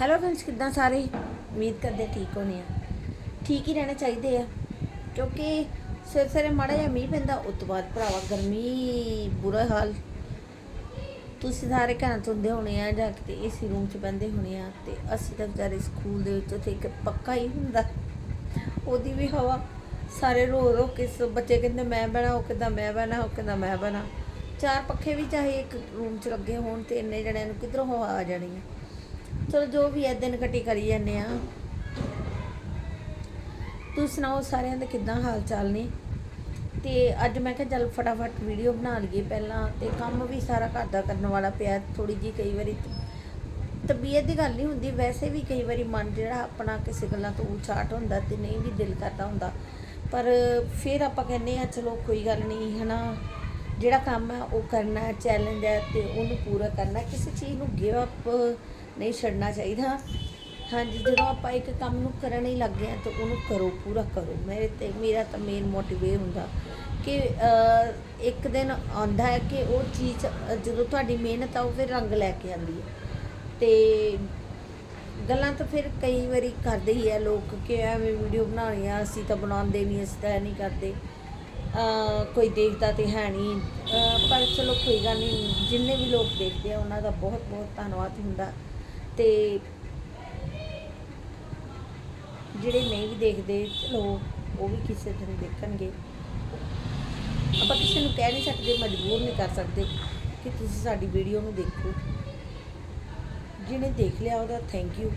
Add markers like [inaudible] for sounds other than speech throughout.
Hello friends ਕਿੱਦਾਂ ਸਾਰੇ? ਉਮੀਦ ਕਰਦੇ ਠੀਕ ਹੋਣੇ ਆ। ਠੀਕ ਹੀ ਰਹਿਣਾ ਚਾਹੀਦੇ ਆ। ਕਿਉਂਕਿ ਸਿਰ ਸਿਰੇ ਮਾੜਾ ਜਿਹਾ ਮੀਂਹ ਪੈਂਦਾ, ਉਸ ਤੋਂ ਬਾਅਦ ਭਰਾਵਾ ਗਰਮੀ, ਬੁਰਾ ਹਾਲ। ਤੁਸੀਂ ਸਾਰੇ ਘਰਾਂ ਚ ਹੁੰਦੇ ਹੋਣੇ ਆ ਜਾਂ ਕਿਤੇ ਏਸੀ ਰੂਮ ਚ ਬੰਦੇ ਹੋਣੇ ਆ ਤੇ ਅਸੀਂ ਤਾਂ ਵਿਚਾਰੇ ਸਕੂਲ ਦੇ ਵਿੱਚ ਉੱਥੇ ਇੱਕ ਪੱਕਾ ਹੀ ਹੁੰਦਾ। ਉਹਦੀ ਵੀ ਹਵਾ, ਸਾਰੇ ਰੋ ਰੋ ਕੇ ਬੱਚੇ ਕਹਿੰਦੇ ਮੈਂ ਬਣਾ ਉਹ ਕਹਿੰਦਾ ਮੈਂ ਬਣਾ ਉਹ ਕਹਿੰਦਾ ਮੈਂ ਬਣਾ ਚਾਰ ਪੱਖੇ ਵੀ ਚਾਹੇ ਇੱਕ ਰੂਮ 'ਚ ਲੱਗੇ ਹੋਣ ਤੇ ਇੰਨੇ ਜਣਿਆਂ ਨੂੰ ਕਿੱਧਰੋਂ ਹਵਾ ਆ ਜਾਣੀ ਆ। ਚਲੋ ਜੋ ਵੀ ਹੈ, ਦਿਨ ਕੱਟੀ ਕਰੀ ਜਾਂਦੇ ਆ ਤੁਸੀਂ ਸੁਣਾਓ ਸਾਰਿਆਂ ਦੇ ਕਿੱਦਾਂ ਹਾਲ ਚਾਲ ਨੇ? ਤੇ ਅੱਜ ਮੈਂ ਕਿਹਾ ਚੱਲ ਫਟਾਫਟ ਵੀਡੀਓ ਬਣਾ ਲਈਏ ਪਹਿਲਾਂ ਤੇ ਕੰਮ ਵੀ ਸਾਰਾ ਘਰ ਦਾ ਕਰਨ ਵਾਲਾ ਪਿਆ। ਥੋੜੀ ਜੀ ਕਈ ਵਾਰੀ ਤਬੀਅਤ ਦੀ ਗੱਲ ਨਹੀਂ ਹੁੰਦੀ, ਵੈਸੇ ਵੀ ਕਈ ਵਾਰੀ ਮਨ ਜਿਹੜਾ ਆਪਣਾ ਕਿਸੇ ਗੱਲਾਂ ਤੋਂ ਉਛਾਟ ਹੁੰਦਾ ਤੇ ਨਹੀਂ ਵੀ ਦਿਲ ਕਰਦਾ ਹੁੰਦਾ। ਪਰ ਫਿਰ ਆਪਾਂ ਕਹਿੰਦੇ ਆ ਚਲੋ ਕੋਈ ਗੱਲ ਨਹੀਂ, ਹਨਾ। ਜਿਹੜਾ ਕੰਮ ਹੈ ਉਹ ਕਰਨਾ ਚੈਲੰਜ ਹੈ ਤੇ ਉਹਨੂੰ ਪੂਰਾ ਕਰਨਾ ਕਿਸੇ ਚੀਜ਼ ਨੂੰ ਗਿਵ ਅਪ ਨਹੀਂ ਛੱਡਣਾ ਚਾਹੀਦਾ। ਹਾਂਜੀ, ਜਦੋਂ ਆਪਾਂ ਇੱਕ ਕੰਮ ਨੂੰ ਕਰਨ ਹੀ ਲੱਗ ਗਏ ਹਾਂ ਤਾਂ ਉਹਨੂੰ ਕਰੋ, ਪੂਰਾ ਕਰੋ। ਮੇਰੇ ਤੇ, ਮੇਰਾ ਤਾਂ ਮੇਨ ਮੋਟਿਵ ਇਹ ਹੁੰਦਾ ਕਿ ਇੱਕ ਦਿਨ ਆਉਂਦਾ ਹੈ ਕਿ ਉਹ ਚੀਜ਼, ਜਦੋਂ ਤੁਹਾਡੀ ਮਿਹਨਤ ਆ, ਉਹ ਫਿਰ ਰੰਗ ਲੈ ਕੇ ਆਉਂਦੀ ਹੈ। ਤੇ ਗੱਲਾਂ ਤਾਂ ਫਿਰ ਕਈ ਵਾਰੀ ਕਰਦੇ ਹੀ ਆ ਲੋਕ ਕਿ ਐਵੇਂ ਵੀਡੀਓ ਬਣਾਉਣੀ ਆ, ਅਸੀਂ ਤਾਂ ਬਣਾਉਂਦੇ ਨਹੀਂ, ਅਸੀਂ ਤਾਂ ਇਹ ਨਹੀਂ ਕਰਦੇ। ਕੋਈ ਦੇਖਦਾ ਤੇ ਹੈ ਨਹੀਂ। ਪਰ ਚਲੋ ਕੋਈ ਗੱਲ ਨਹੀਂ, ਜਿੰਨੇ ਵੀ ਲੋਕ ਦੇਖਦੇ ਆ, ਉਹਨਾਂ ਦਾ ਬਹੁਤ ਬਹੁਤ ਧੰਨਵਾਦ ਹੁੰਦਾ। ਤੇ ਜਿਹੜੇ ਨਹੀਂ ਵੀ ਦੇਖਦੇ, ਚਲੋ ਉਹ ਵੀ ਕਿਸੇ ਦਿਨ ਦੇਖਣਗੇ। ਆਪਾਂ ਕਿਸੇ ਨੂੰ ਕਹਿ ਨਹੀਂ ਸਕਦੇ, ਮਜਬੂਰ ਨਹੀਂ ਕਰ ਸਕਦੇ ਕਿ ਤੁਸੀਂ ਸਾਡੀ ਵੀਡੀਓ ਨੂੰ ਦੇਖੋ। ਜਿਹਨੇ ਦੇਖ ਲਿਆ ਉਹਦਾ ਥੈਂਕ ਯੂ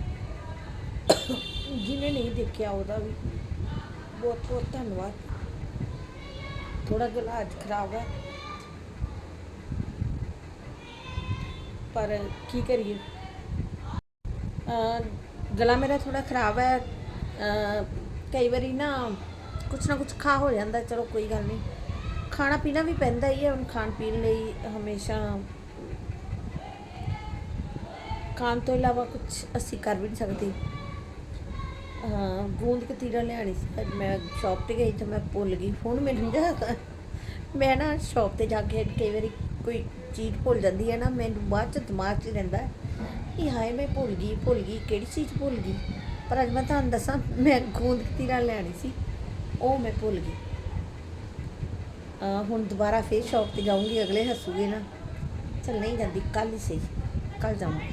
ਜਿਹਨੇ ਨਹੀਂ ਦੇਖਿਆ ਉਹਦਾ ਵੀ ਬਹੁਤ ਬਹੁਤ ਧੰਨਵਾਦ। ਥੋੜਾ ਗਲਾ ਅੱਜ ਖਰਾਬ ਹੈ। ਪਰ ਕੀ ਕਰੀਏ? ਗਲਾ ਮੇਰਾ ਥੋੜਾ ਖਰਾਬ ਹੈ ਕਈ ਵਾਰੀ ਨਾ ਕੁਛ ਨਾ ਕੁਛ ਖਾ ਹੋ ਜਾਂਦਾ, ਚਲੋ ਕੋਈ ਗੱਲ ਨਹੀਂ। ਖਾਣਾ ਪੀਣਾ ਵੀ ਪੈਂਦਾ ਹੀ ਹੈ, ਹੁਣ ਖਾਣ ਪੀਣ ਲਈ ਹਮੇਸ਼ਾ ਖਾਣ ਤੋਂ ਇਲਾਵਾ ਕੁਝ ਅਸੀਂ ਕਰ ਵੀ ਨਹੀਂ ਸਕਦੇ। ਹਾਂ ਗੂੰਦ ਕਤੀਰਾ ਲਿਆਣੀ ਸੀ ਅੱਜ ਮੈਂ ਸ਼ਾਪ ਤੇ ਗਈ ਤਾਂ ਮੈਂ ਭੁੱਲ ਗਈ। ਫੋਨ ਮੈਨੂੰ ਯਾਦ [laughs] ਮੈਂ ਨਾ ਸ਼ਾਪ ਤੇ ਜਾ ਕੇ ਕਈ ਵਾਰੀ ਕੋਈ ਚੀਜ਼ ਭੁੱਲ ਜਾਂਦੀ ਹੈ ਨਾ, ਮੈਨੂੰ ਬਾਅਦ ਚ ਦਿਮਾਗ 'ਚ ਰਹਿੰਦਾ ਕਿ ਹਾਏ ਮੈਂ ਭੁੱਲ ਗਈ ਭੁੱਲ ਗਈ, ਕਿਹੜੀ ਚੀਜ਼ ਭੁੱਲ ਗਈ? ਪਰ ਅੱਜ ਮੈਂ ਤੁਹਾਨੂੰ ਦੱਸਾਂ, ਮੈਂ ਗੂੰਦ ਕਤੀਰਾ ਲੈਣੀ ਸੀ, ਉਹ ਮੈਂ ਭੁੱਲ ਗਈ। ਹੁਣ ਦੁਬਾਰਾ ਫੇਰ ਸ਼ਾਪ ਤੇ ਜਾਊਂਗੀ, ਅਗਲੇ ਹੱਸੂਗੇ ਨਾ। ਚੱਲ ਨਹੀਂ ਜਾਂਦੀ ਕੱਲ ਹੀ ਸਹੀ ਕੱਲ ਜਾਵਾਂਗੀ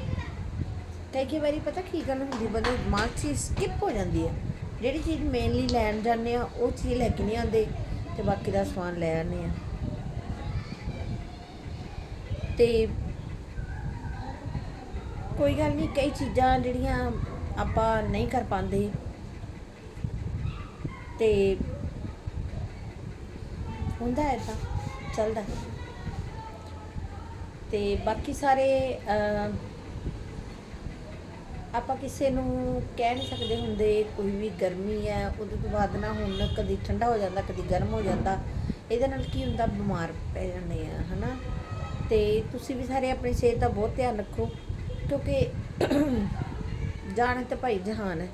ਕਈ ਕਈ ਵਾਰੀ ਪਤਾ ਕੀ ਗੱਲ ਹੁੰਦੀ, ਬੰਦੇ ਦੇ ਦਿਮਾਗ 'ਚ ਸਕਿਪ ਹੋ ਜਾਂਦੀ ਹੈ। ਜਿਹੜੀ ਚੀਜ਼ ਮੇਨਲੀ ਲੈਣ ਜਾਂਦੇ ਆ, ਉਹ ਚੀਜ਼ ਲੈ ਕੇ ਨਹੀਂ ਆਉਂਦੇ, ਤੇ ਬਾਕੀ ਦਾ ਸਮਾਨ ਲੈ ਆਉਂਦੇ ਆ। ਤੇ ਕੋਈ ਗੱਲ ਨਹੀਂ, ਕਈ ਚੀਜ਼ਾਂ ਜਿਹੜੀਆਂ ਆਪਾਂ ਨਹੀਂ ਕਰ ਪਾਉਂਦੇ। ਤੇ ਹੁੰਦਾ ਹੈ ਤਾਂ, ਚੱਲਦਾ। ਤੇ ਬਾਕੀ ਸਾਰੇ ਆਪਾਂ ਕਿਸੇ ਨੂੰ ਕਹਿ ਨਹੀਂ ਸਕਦੇ ਹੁੰਦੇ, ਕੋਈ ਵੀ ਗਰਮੀ ਹੈ, ਉਹਦੇ ਤੋਂ ਬਾਅਦ ਨਾ ਹੁਣ ਕਦੀ ਠੰਡਾ ਹੋ ਜਾਂਦਾ, ਕਦੀ ਗਰਮ ਹੋ ਜਾਂਦਾ। ਇਹਦੇ ਨਾਲ ਕੀ ਹੁੰਦਾ, ਬਿਮਾਰ ਪੈ ਜਾਂਦੇ ਆ, ਹਨਾ? ਤੇ ਤੁਸੀਂ ਵੀ ਸਾਰੇ ਆਪਣੀ ਸਿਹਤ ਦਾ ਬਹੁਤ ਧਿਆਨ ਰੱਖੋ। ਕਿਉਂਕਿ ਜਾਣ ਤੇ ਭਾਈ ਜਹਾਨ ਹੈ।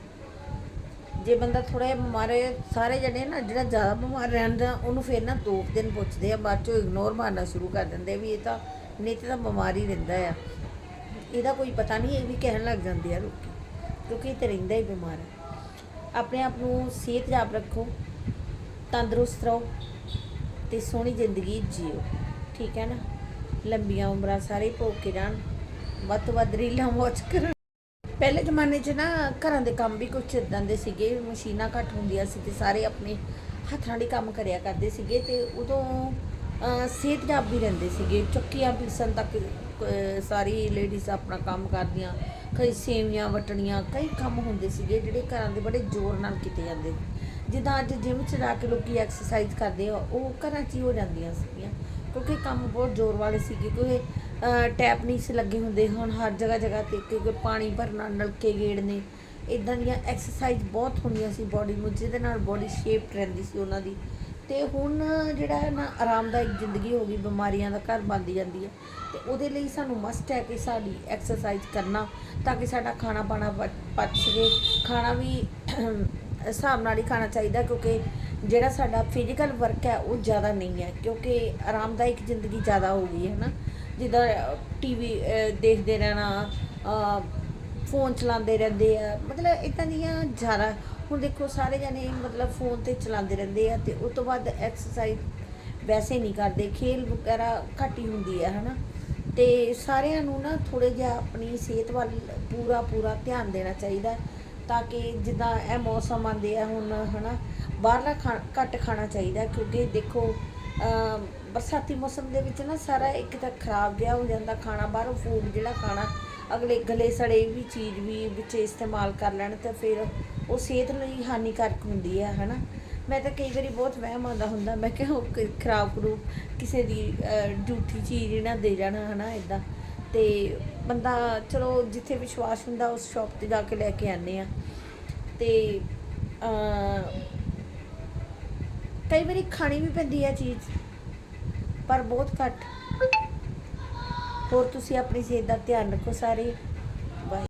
ਜੇ ਬੰਦਾ ਥੋੜਾ ਜਿਹਾ ਬਿਮਾਰ ਹੈ ਸਾਰੇ ਜਣੇ ਨਾ ਜਿਹੜਾ ਜ਼ਿਆਦਾ ਬਿਮਾਰ ਰਹਿੰਦਾ ਉਹਨੂੰ ਫਿਰ ਨਾ ਦੋ ਦਿਨ ਪੁੱਛਦੇ ਆ, ਬਾਅਦ ਚੋਂ ਇਗਨੋਰ ਮਾਰਨਾ ਸ਼ੁਰੂ ਕਰ ਦਿੰਦੇ ਆ ਵੀ ਇਹ ਤਾਂ ਨਹੀਂ ਤੇ ਤਾਂ ਬਿਮਾਰ ਹੀ ਰਹਿੰਦਾ ਆ। ਇਹਦਾ ਕੋਈ ਪਤਾ ਨਹੀਂ, ਇਹ ਵੀ ਕਹਿਣ ਲੱਗ ਜਾਂਦੇ ਆ ਲੋਕੀ, ਕਿਉਂਕਿ ਇਹ ਤਾਂ ਰਹਿੰਦਾ ਹੀ ਬਿਮਾਰ ਹੈ। ਆਪਣੇ ਆਪ ਨੂੰ ਸਿਹਤਯਾਬ ਰੱਖੋ, ਤੰਦਰੁਸਤ ਰਹੋ ਤੇ ਸੋਹਣੀ ਜ਼ਿੰਦਗੀ ਜੀਓ। ਠੀਕ ਹੈ ਨਾ? ਲੰਬੀਆਂ ਉਮਰਾਂ ਸਾਰੇ ਭੋਗ ਕੇ ਜਾਣ। ਵੱਧ ਤੋਂ ਵੱਧ ਰੀਲਾਂ ਵਾਚ ਕਰਨ। ਪਹਿਲੇ ਜ਼ਮਾਨੇ 'ਚ ਨਾ ਘਰਾਂ ਦੇ ਕੰਮ ਵੀ ਕੁਛ ਇਦਾਂ ਦੇ ਸੀਗੇ ਮਸ਼ੀਨਾਂ ਘੱਟ ਹੁੰਦੀਆਂ ਸੀ ਤੇ ਸਾਰੇ ਆਪਣੇ ਹੱਥਾਂ ਨਾਲ ਹੀ ਕੰਮ ਕਰਿਆ ਕਰਦੇ ਸੀਗੇ ਤੇ ਉਦੋਂ ਅਹ, ਸਿਹਤਯਾਬ ਵੀ ਰਹਿੰਦੇ ਸੀਗੇ। ਚੱਕੀਆਂ ਪੀਸਣ ਤੱਕ ਅਹ, ਸਾਰੀ ਲੇਡੀਜ਼ ਆਪਣਾ ਕੰਮ ਕਰਦੀਆਂ ਕਈ ਸੇਵੀਆਂ ਵਟਣੀਆਂ ਕਈ ਕੰਮ ਹੁੰਦੇ ਸੀਗੇ ਜਿਹੜੇ ਘਰਾਂ ਦੇ ਬੜੇ ਜ਼ੋਰ ਨਾਲ ਕੀਤੇ ਜਾਂਦੇ ਜਿੱਦਾਂ ਅੱਜ ਜਿਮ 'ਚ ਜਾ ਕੇ ਲੋਕੀ ਐਕਸਰਸਾਈਜ਼ ਕਰਦੇ ਆ ਉਹ ਘਰਾਂ 'ਚ ਹੀ ਹੋ ਜਾਂਦੀਆਂ ਸੀਗੀਆਂ ਕਿਉਂਕਿ ਕੰਮ ਬਹੁਤ ਜ਼ੋਰ ਵਾਲੇ ਸੀਗੇ ਕਿਉਂਕਿ ਟੈਪ ਨਹੀਂ ਸੀ ਲੱਗੇ ਹੁੰਦੇ ਹੁਣ ਹਰ ਜਗ੍ਹਾ ਜਗ੍ਹਾ ਤੇ, ਕਿਉਂਕਿ ਪਾਣੀ ਭਰਨਾ, ਨਲਕੇ ਗੇੜ ਨੇ ਇਦਾਂ ਦੀਆਂ ਐਕਸਰਸਾਈਜ਼ ਬਹੁਤ ਹੁੰਦੀਆਂ ਸੀ ਬਾਡੀ ਨੂੰ, ਜਿਹਦੇ ਨਾਲ ਬਾਡੀ ਸ਼ੇਪਡ ਰਹਿੰਦੀ ਸੀ ਉਹਨਾਂ ਦੀ। ਤੇ ਹੁਣ ਜਿਹੜਾ ਹੈ ਨਾ, ਆਰਾਮਦਾਇਕ ਜ਼ਿੰਦਗੀ ਹੋ ਗਈ, ਬਿਮਾਰੀਆਂ ਦਾ ਘਰ ਬਣਦੀ ਜਾਂਦੀ ਹੈ। ਤੇ ਉਹਦੇ ਲਈ ਸਾਨੂੰ ਮਸਟ ਹੈ ਕਿ ਸਾਡੀ ਐਕਸਰਸਾਈਜ਼ ਕਰਨਾ, ਤਾਂ ਕਿ ਸਾਡਾ ਖਾਣਾ ਪਾਣਾ ਪਚ ਸਕੇ। ਖਾਣਾ ਵੀ ਹਿਸਾਬ ਨਾਲ ਹੀ ਖਾਣਾ ਚਾਹੀਦਾ, ਕਿਉਂਕਿ ਜਿਹੜਾ ਸਾਡਾ ਫਿਜ਼ੀਕਲ ਵਰਕ ਹੈ, ਉਹ ਜ਼ਿਆਦਾ ਨਹੀਂ ਹੈ, ਕਿਉਂਕਿ ਆਰਾਮਦਾਇਕ ਜ਼ਿੰਦਗੀ ਜ਼ਿਆਦਾ ਹੋ ਗਈ ਹੈ ਨਾ। ਜਿੱਦਾਂ ਟੀਵੀ ਦੇਖਦੇ ਰਹਿਣਾ ਫੋਨ ਚਲਾਉਂਦੇ ਰਹਿੰਦੇ ਆ। ਮਤਲਬ ਇਦਾਂ ਦੀਆਂ ਜ਼ਿਆਦਾ, ਹੁਣ ਦੇਖੋ ਸਾਰੇ ਜਣੇ ਮਤਲਬ ਫੋਨ ਤੇ ਚਲਾਉਂਦੇ ਰਹਿੰਦੇ ਆ ਤੇ ਉਸ ਤੋਂ ਬਾਅਦ ਐਕਸਰਸਾਈਜ਼ ਵੈਸੇ ਨਹੀਂ ਕਰਦੇ। ਖੇਲ ਵਗੈਰਾ ਘੱਟ ਹੀ ਹੁੰਦੀ ਆ, ਹਨਾ। ਤੇ ਸਾਰਿਆਂ ਨੂੰ ਨਾ ਥੋੜੇ ਜਿਹਾ ਆਪਣੀ ਸਿਹਤ ਵੱਲ ਪੂਰਾ ਪੂਰਾ ਧਿਆਨ ਦੇਣਾ ਚਾਹੀਦਾ ਤਾਂ ਕਿ ਜਿੱਦਾਂ ਇਹ ਮੌਸਮ ਆਉਂਦੇ ਆ ਹੁਣ, ਹਨਾ, ਬਾਹਰਲਾ ਖਾ, ਘੱਟ ਖਾਣਾ ਚਾਹੀਦਾ ਕਿਉਂਕਿ ਦੇਖੋ ਬਰਸਾਤੀ ਮੌਸਮ ਦੇ ਵਿੱਚ ਨਾ ਸਾਰਾ ਇੱਕ ਤਾਂ ਖਰਾਬ ਜਿਹਾ ਹੋ ਜਾਂਦਾ ਖਾਣਾ ਬਾਹਰੋਂ ਫੂਡ ਜਿਹੜਾ ਖਾਣਾ ਅਗਲੇ ਗਲੇ ਸੜੇ ਵੀ ਚੀਜ਼ ਵੀ ਵਿੱਚ ਇਸਤੇਮਾਲ ਕਰ ਲੈਣ ਤਾਂ ਫਿਰ ਉਹ ਸਿਹਤ ਲਈ ਹਾਨੀਕਾਰਕ ਹੁੰਦੀ ਹੈ ਹਨਾ? ਮੈਂ ਤਾਂ ਕਈ ਵਾਰੀ ਬਹੁਤ ਵਹਿਮ ਆਉਂਦਾ ਹੁੰਦਾ ਮੈਂ ਕਿਹਾ ਉਹ ਖਰਾਬ ਕਰੂ ਕਿਸੇ ਦੀ ਅਹ, ਝੂਠੀ ਚੀਜ਼ ਨਾ ਦੇ ਜਾਣਾ ਹਨਾ ਇਦਾਂ ਤੇ ਬੰਦਾ ਚਲੋ ਜਿੱਥੇ ਵਿਸ਼ਵਾਸ ਹੁੰਦਾ ਉਸ ਸ਼ਾਪ ਤੇ ਜਾ ਕੇ ਲੈ ਕੇ ਆਨੇ ਆ। ਤੇ ਕਈ ਵਾਰੀ ਖਾਣੀ ਵੀ ਪੈਂਦੀ ਹੈ ਚੀਜ਼, ਪਰ ਬਹੁਤ ਘੱਟ। ਹੋਰ ਤੁਸੀਂ ਆਪਣੀ ਸਿਹਤ ਦਾ ਧਿਆਨ ਰੱਖੋ ਸਾਰੇ।